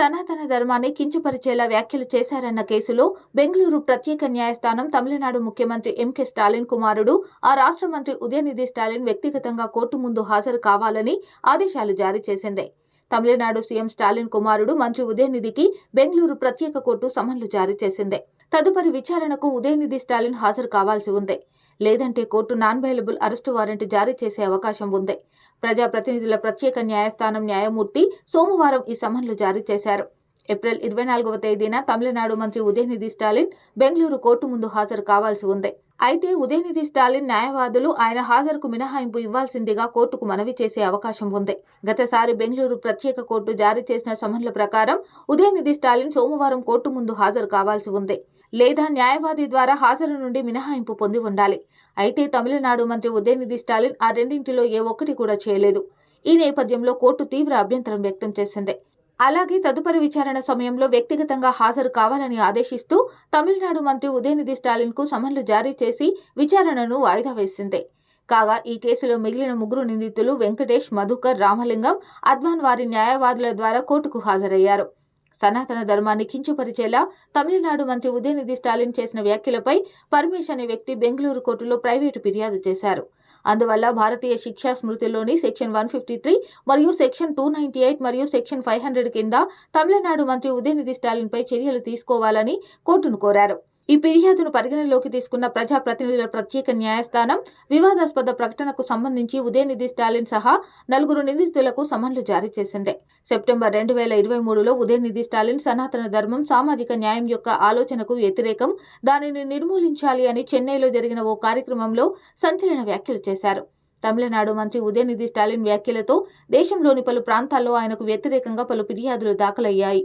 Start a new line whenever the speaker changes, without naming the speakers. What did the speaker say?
సనాతన ధర్మాన్ని కించపరిచేలా వ్యాఖ్యలు చేశారన్న కేసులో బెంగళూరు ప్రత్యేక న్యాయస్థానం తమిళనాడు ముఖ్యమంత్రి ఎంకే స్టాలిన్ కుమారుడు ఆ రాష్ట్ర మంత్రి ఉదయనిధి స్టాలిన్ వ్యక్తిగతంగా కోర్టు ముందు హాజరు కావాలని ఆదేశాలు జారీ చేసింది. తమిళనాడు సీఎం స్టాలిన్ కుమారుడు మంత్రి ఉదయనిధికి బెంగళూరు ప్రత్యేక కోర్టు సమన్లు జారీ చేసింది. తదుపరి విచారణకు ఉదయనిధి స్టాలిన్ హాజరు కావాల్సి ఉంది. లేదంటే court non bailable arrest warrant జారీ చేసే అవకాశం ఉంది. ప్రజాప్రతినిధుల ప్రత్యేక న్యాయస్థానం న్యాయమూర్తి సోమవారం ఈ సమన్లు జారీ చేశారు. ఏప్రిల్ ఇరవై నాలుగవ తేదీన తమిళనాడు మంత్రి ఉదయనిధి స్టాలిన్ బెంగళూరు కోర్టు ముందు హాజరు కావాల్సి ఉంది. అయితే ఉదయనిధి స్టాలిన్ న్యాయవాదులు ఆయన హాజరుకు మినహాయింపు ఇవ్వాల్సిందిగా కోర్టుకు మనవి చేసే అవకాశం ఉంది. గతసారి బెంగళూరు ప్రత్యేక కోర్టు జారీ చేసిన సమన్ల ప్రకారం ఉదయనిధి స్టాలిన్ సోమవారం కోర్టు ముందు హాజరు కావాల్సి ఉంది. లేదా న్యాయవాది ద్వారా హాజరు నుండి మినహాయింపు పొంది ఉండాలి. అయితే తమిళనాడు మంత్రి ఉదయనిధి స్టాలిన్ ఆ రెండింటిలో ఏ ఒక్కటి కూడా చేయలేదు. ఈ నేపథ్యంలో కోర్టు తీవ్ర అభ్యంతరం వ్యక్తం చేసింది. అలాగే తదుపరి విచారణ సమయంలో వ్యక్తిగతంగా హాజరు కావాలని ఆదేశిస్తూ తమిళనాడు మంత్రి ఉదయనిధి స్టాలిన్కు సమన్లు జారీ చేసి విచారణను వాయిదా వేసింది. కాగా ఈ కేసులో మిగిలిన ముగ్గురు నిందితులు వెంకటేష్ మధుకర్ రామలింగం అద్వాన్ వారి న్యాయవాదుల ద్వారా కోర్టుకు హాజరయ్యారు. సనాతన ధర్మాన్ని కించపరిచేలా తమిళనాడు మంత్రి ఉదయనిధి స్టాలిన్ చేసిన వ్యాఖ్యలపై పరమేశ్ అనే వ్యక్తి బెంగళూరు కోర్టులో ప్రైవేటు ఫిర్యాదు చేశారు. అందువల్ల భారతీయ శిక్షా స్మృతిలోని సెక్షన్ వన్ ఫిఫ్టీ త్రీ మరియు సెక్షన్ టూ నైన్టీ ఎయిట్ మరియు సెక్షన్ ఫైవ్ హండ్రెడ్ కింద తమిళనాడు మంత్రి ఉదయనిధి స్టాలిన్పై చర్యలు తీసుకోవాలని కోర్టును కోరారు. ఈ ఫిర్యాదును పరిగణలోకి తీసుకున్న ప్రజాప్రతినిధుల ప్రత్యేక న్యాయస్థానం వివాదాస్పద ప్రకటనకు సంబంధించి ఉదయనిధి స్టాలిన్ సహా నలుగురు నిందితులకు సమన్లు జారీ చేసింది. సెప్టెంబర్ రెండు వేల ఇరవై మూడులో ఉదయనిధి స్టాలిన్ సనాతన ధర్మం సామాజిక న్యాయం యొక్క ఆలోచనకు వ్యతిరేకం దానిని నిర్మూలించాలి అని చెన్నైలో జరిగిన ఓ కార్యక్రమంలో సంచలన వ్యాఖ్యలు చేశారు. తమిళనాడు మంత్రి ఉదయనిధి స్టాలిన్ వ్యాఖ్యలతో దేశంలోని పలు ప్రాంతాల్లో ఆయనకు వ్యతిరేకంగా పలు ఫిర్యాదులు దాఖలయ్యాయి.